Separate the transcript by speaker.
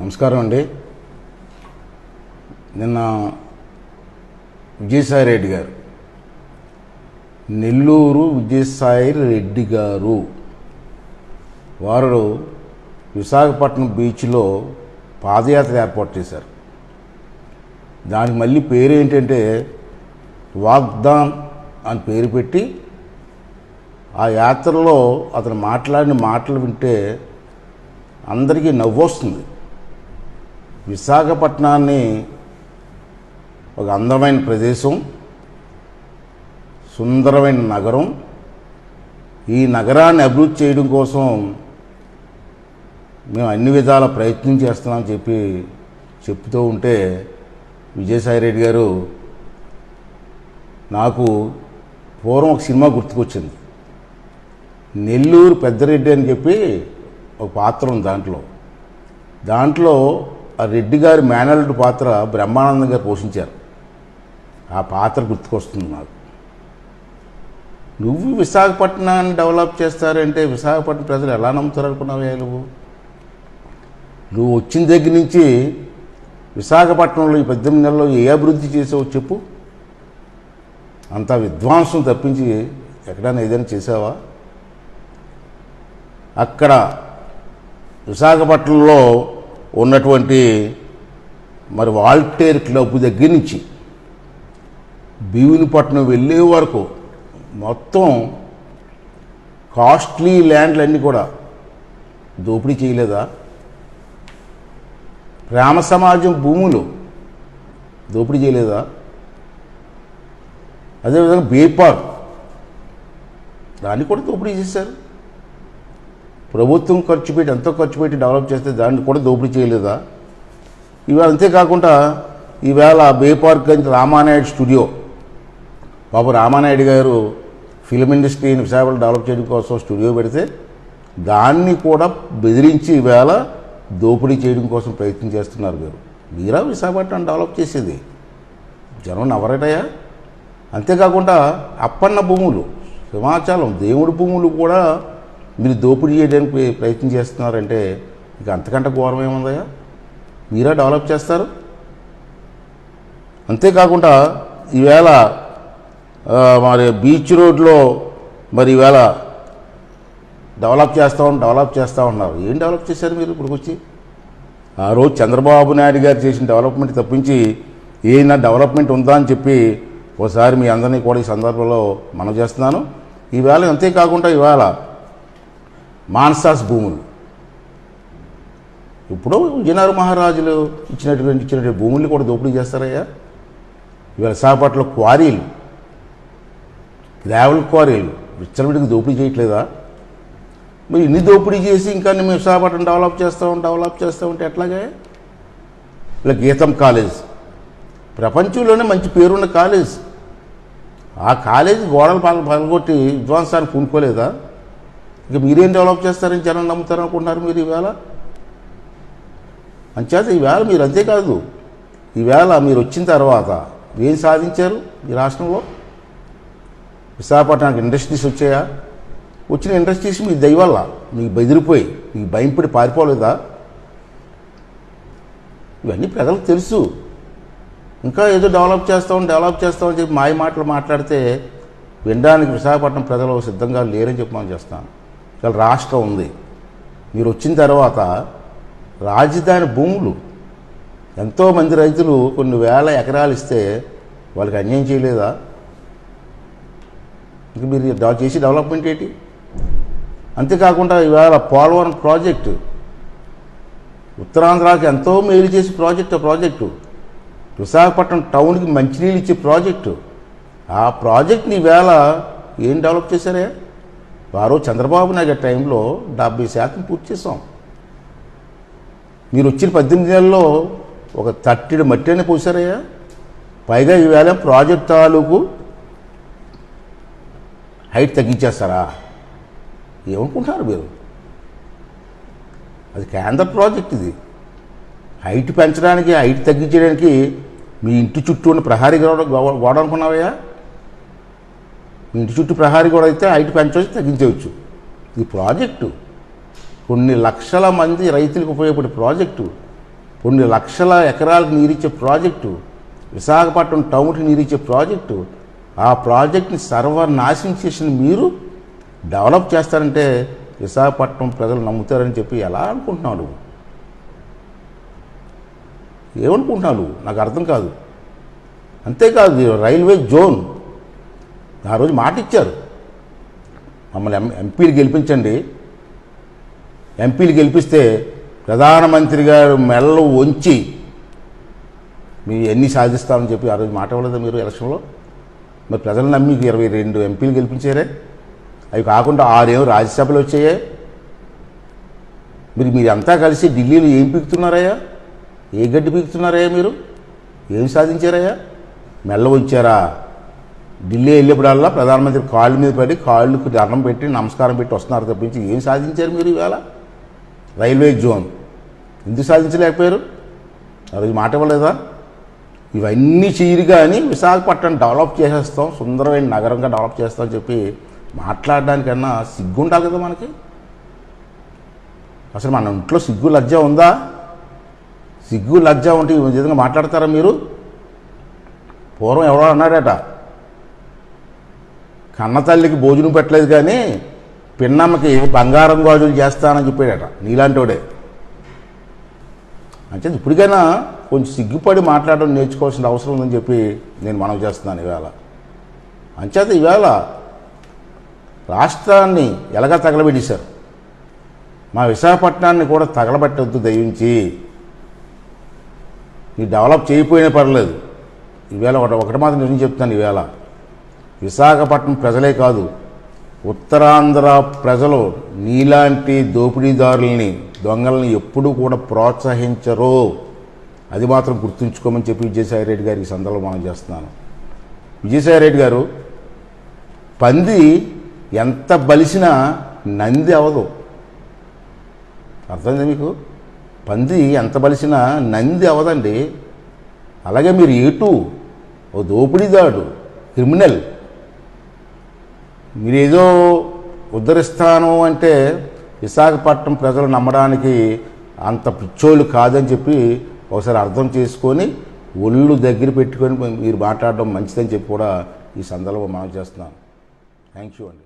Speaker 1: నమస్కారం అండి. నిన్న విజయసాయి రెడ్డి గారు నెల్లూరు విజయసాయి రెడ్డి గారు వారు విశాఖపట్నం బీచ్లో పాదయాత్ర ఏర్పాటు చేశారు. దానికి మళ్ళీ పేరు ఏంటంటే వాగ్దాన్ అని పేరు పెట్టి ఆ యాత్రలో అతను మాట్లాడిన మాటలు వింటే అందరికీ నవ్వొస్తుంది. విశాఖపట్నాన్ని ఒక అందమైన ప్రదేశం సుందరమైన నగరం. ఈ నగరాన్ని అభివృద్ధి చేయడం కోసం మేము అన్ని విధాల ప్రయత్నం చేస్తున్నామని చెప్పి చెప్తూ ఉంటే విజయసాయి రెడ్డి గారు నాకు పూర్వం ఒక సినిమా గుర్తుకొచ్చింది. నెల్లూరు పెద్దరెడ్డి అని చెప్పి ఒక పాత్ర ఉంది దాంట్లో. దాంట్లో ఆ రెడ్డి గారి మేనల్డ్ పాత్ర బ్రహ్మానందం గారు పోషించారు. ఆ పాత్ర గుర్తుకొస్తుంది నాకు. నువ్వు విశాఖపట్నాన్ని డెవలప్ చేస్తారంటే విశాఖపట్నం ప్రజలు ఎలా నమ్ముతారు అనుకున్నావే నువ్వు? నువ్వు వచ్చిన దగ్గర నుంచి విశాఖపట్నంలో ఈ పద్దెనిమిది నెలల్లో ఏ అభివృద్ధి చేసావో చెప్పు. అంత విధ్వంసం తప్పించి ఎక్కడైనా ఏదైనా చేసావా? అక్కడ విశాఖపట్నంలో ఉన్నటువంటి మరి వాల్టేర్ క్లబ్ దగ్గర నుంచి భీవునిపట్నం వెళ్ళే వరకు మొత్తం కాస్ట్లీ ల్యాండ్లన్నీ కూడా దోపిడీ చేయలేదా? ప్రేమ సమాజం భూములు దోపిడీ చేయలేదా? అదేవిధంగా బేపార్ దాన్ని కూడా దోపిడీ చేశారు. ప్రభుత్వం ఖర్చు పెట్టి ఎంతో ఖర్చు పెట్టి డెవలప్ చేస్తే దాన్ని కూడా దోపిడీ చేయలేదా? ఇవాళ అంతేకాకుండా ఈవేళ బే పార్క్ గంజ్ రామానాయుడు స్టూడియో. బాబు రామానాయుడు గారు ఫిలిం ఇండస్ట్రీని విశాఖపట్నం డెవలప్ చేయడం కోసం స్టూడియో పెడితే దాన్ని కూడా బెదిరించి ఈవేళ దోపిడీ చేయడం కోసం ప్రయత్నం చేస్తున్నారు గారు మీరా విశాఖపట్నం డెవలప్ చేసేది? జనం ఎవరటయా అంతేకాకుండా అప్పన్న భూములు హిమాచలం దేవుడి భూములు కూడా మీరు దోపిడీ చేయడానికి ప్రయత్నం చేస్తున్నారంటే ఇక అంతకంటే ఘోరం ఏముందయ్యా? మీరా డెవలప్ చేస్తారు. అంతేకాకుండా ఈవేళ మరి బీచ్ రోడ్లో మరి ఈవేళ డెవలప్ చేస్తాం డెవలప్ చేస్తూ ఉన్నారు. ఏం డెవలప్ చేశారు మీరు ఇప్పుడు వచ్చి? ఆ రోజు చంద్రబాబు నాయుడు గారు చేసిన డెవలప్మెంట్ తప్పించి ఏమైనా డెవలప్మెంట్ ఉందా అని చెప్పి ఒకసారి మీ అందరినీ కూడా ఈ సందర్భంలో మనం చేస్తున్నాను. ఈవేళ అంతేకాకుండా ఇవాళ మాన్సాస్ భూములు. ఇప్పుడు విజయనగర మహారాజులు ఇచ్చినటువంటి ఇచ్చినటువంటి భూముల్ని కూడా దోపిడీ చేస్తారయ్యా. ఇవాళ విశాఖపట్నంలో క్వారీలు గ్రావెల్ క్వారీలు విచ్చలవిడికి దోపిడీ చేయట్లేదా? మరి ఇన్ని దోపిడీ చేసి ఇంకా మేము విశాఖపట్నం డెవలప్ చేస్తాం డెవలప్ చేస్తామంటే ఎట్లాగే? ఇలా గీతం కాలేజ్. ప్రపంచంలోనే మంచి పేరున్న కాలేజ్. ఆ కాలేజీ గోడలు పాల పగలగొట్టి విద్వాంసాన్ని పూనుకోలేదా? ఇక మీరేం డెవలప్ చేస్తారని జనం నమ్ముతారు అనుకుంటున్నారు మీరు ఈవేళ? అంచేత ఈవేళ మీరు అంతేకాదు ఈవేళ మీరు వచ్చిన తర్వాత ఏం సాధించారు ఈ రాష్ట్రంలో? విశాఖపట్నానికి ఇండస్ట్రీస్ వచ్చాయా? వచ్చిన ఇండస్ట్రీస్ మీ దయవల్ల మీకు బెదిరిపోయి మీకు భయంపడి పారిపోలేదా? ఇవన్నీ ప్రజలకు తెలుసు. ఇంకా ఏదో డెవలప్ చేస్తాం డెవలప్ చేస్తామని చెప్పి మాయ మాటలు మాట్లాడితే వినడానికి విశాఖపట్నం ప్రజలు సిద్ధంగా లేరని చెప్పి మనం చేస్తాను ఇలా రాష్ట్రం ఉంది. మీరు వచ్చిన తర్వాత రాజధాని భూములు ఎంతోమంది రైతులు కొన్ని వేల ఎకరాలు ఇస్తే వాళ్ళకి అన్యాయం చేయలేదా? ఇంక మీరు చేసి డెవలప్మెంట్ ఏంటి? అంతేకాకుండా ఇవాళ పోలవరం ప్రాజెక్టు ఉత్తరాంధ్రాకి ఎంతో మేలు చేసే ప్రాజెక్టు ఆ ప్రాజెక్టు విశాఖపట్నం టౌన్కి మంచినీళ్ళు ఇచ్చే ప్రాజెక్టు. ఆ ప్రాజెక్ట్ని ఈవేళ ఏం డెవలప్ చేశారే వారు చంద్రబాబు నాయుడు టైంలో డెబ్బై శాతం పూర్తి చేసాం మీరు వచ్చిన పద్దెనిమిది నెలల్లో ఒక తట్టిడి మట్టి అని పోసారయ్యా పైగా ఈవేళ ప్రాజెక్ట్ తాలూకు హైట్ తగ్గించేస్తారా? ఏమనుకుంటున్నారు మీరు? అది కేంద్ర ప్రాజెక్ట్ ఇది. హైట్ పెంచడానికి హైట్ తగ్గించడానికి మీ ఇంటి చుట్టూ ఉన్న ప్రహారీ గోడ గోడ అనుకున్నావయ్యా? మీ ఇంటి చుట్టూ ప్రహారీ కూడా అయితే హైట్ పెంచవచ్చు తగ్గించవచ్చు. ఇది ప్రాజెక్టు. కొన్ని లక్షల మంది రైతులకు ఉపయోగపడే ప్రాజెక్టు. కొన్ని లక్షల ఎకరాలకు నీరిచ్చే ప్రాజెక్టు. విశాఖపట్నం టౌన్కి నీరిచ్చే ప్రాజెక్టు. ఆ ప్రాజెక్ట్ని సర్వనాశనం చేసిన మీరు డెవలప్ చేస్తారంటే విశాఖపట్నం ప్రజలు నమ్ముతారని చెప్పి ఎలా అనుకుంటున్నావు నువ్వు ఏమనుకుంటున్నావు నువ్వు నాకు అర్థం కాదు. అంతేకాదు రైల్వే జోన్. ఆ రోజు మాట ఇచ్చారు మమ్మల్ని ఎం ఎంపీలు గెలిపించండి. ఎంపీలు గెలిపిస్తే ప్రధానమంత్రి గారు మెడలు వంచి మీ ఎన్ని సాధిస్తామని చెప్పి ఆ రోజు మాట ఇవ్వలేదా మీరు ఎలక్షన్లో? మరి ప్రజలు నమ్మి ఇరవై రెండు ఎంపీలు గెలిపించారే. అవి కాకుండా ఆరేమో రాజ్యసభలో వచ్చాయే. మీరు మీరంతా కలిసి ఢిల్లీలో ఏం పీకుతున్నారయ్యా? ఏ గడ్డి పీకుతున్నారయ్యా మీరు? ఏం సాధించారయ్యా? మెల్ల ఉంచారా ఢిల్లీ వెళ్ళేప్పుడల్లా ప్రధానమంత్రి కాళ్ళ మీద పడి కాళ్ళకు దండం పెట్టి నమస్కారం పెట్టి వస్తున్నారు తప్పించి ఏం సాధించారు మీరు ఇవాళ? Railway zone. ఎందుకు సాధించలేకపోయారు? ఆ రోజు మాట ఇవ్వలేదా? ఇవన్నీ చేయరు కానీ విశాఖపట్నం డెవలప్ చేసేస్తాం సుందరమైన నగరంగా డెవలప్ చేస్తామని చెప్పి మాట్లాడడానికన్నా సిగ్గు ఉండాలి కదా మనకి? అసలు మన ఇంట్లో సిగ్గు లజ్జ ఉందా? సిగ్గు లజ్జ ఉంటే ఈ విధంగా మాట్లాడతారా మీరు? పూర్వం ఎవరో అన్నాడట కన్నతల్లికి భోజనం పెట్టలేదు కానీ పిన్నమ్మకి బంగారం గాజులు చేస్తానని చెప్పాడట. నీలాంటోడే. అంటే ఇప్పటికైనా కొంచెం సిగ్గుపడి మాట్లాడడం నేర్చుకోవాల్సిన అవసరం ఉందని చెప్పి నేను మనవి చేస్తున్నాను ఇవాళ. అంచేత ఇవాళ రాష్ట్రాన్ని ఎలాగా తగలబెట్టేశారు? మా విశాఖపట్నాన్ని కూడా తగలబెట్టవద్దు దయించి. ఈ డెవలప్ చేయకపోయినా పర్లేదు. ఈవేళ ఒకటి ఒకటి మాత్రం నేను చెప్తాను ఈవేళ విశాఖపట్నం ప్రజలే కాదు ఉత్తరాంధ్ర ప్రజలు నీలాంటి దోపిడీదారుల్ని దొంగల్ని ఎప్పుడూ కూడా ప్రోత్సహించరు. అది మాత్రం గుర్తుంచుకోమని చెప్పి విజయసాయిరెడ్డి గారికి ఈ మనం చేస్తున్నాను. విజయసాయిరెడ్డి గారు పంది ఎంత బలిసినా నంది అవదు అర్థమైంది మీకు? పంది ఎంత బలిసినా నంది అవదండి అలాగే మీరు ఏటు ఓ దోపిడీదాడు క్రిమినల్ మీరేదో ఉద్ధరిస్తాను అంటే విశాఖపట్నం ప్రజలు నమ్మడానికి అంత పిచ్చోళ్ళు కాదని చెప్పి ఒకసారి అర్థం చేసుకొని ఒళ్ళు దగ్గర పెట్టుకొని మీరు మాట్లాడడం మంచిదని చెప్పి కూడా ఈ సందర్భంలో మనం చేస్తున్నాను థ్యాంక్ యూ అండి.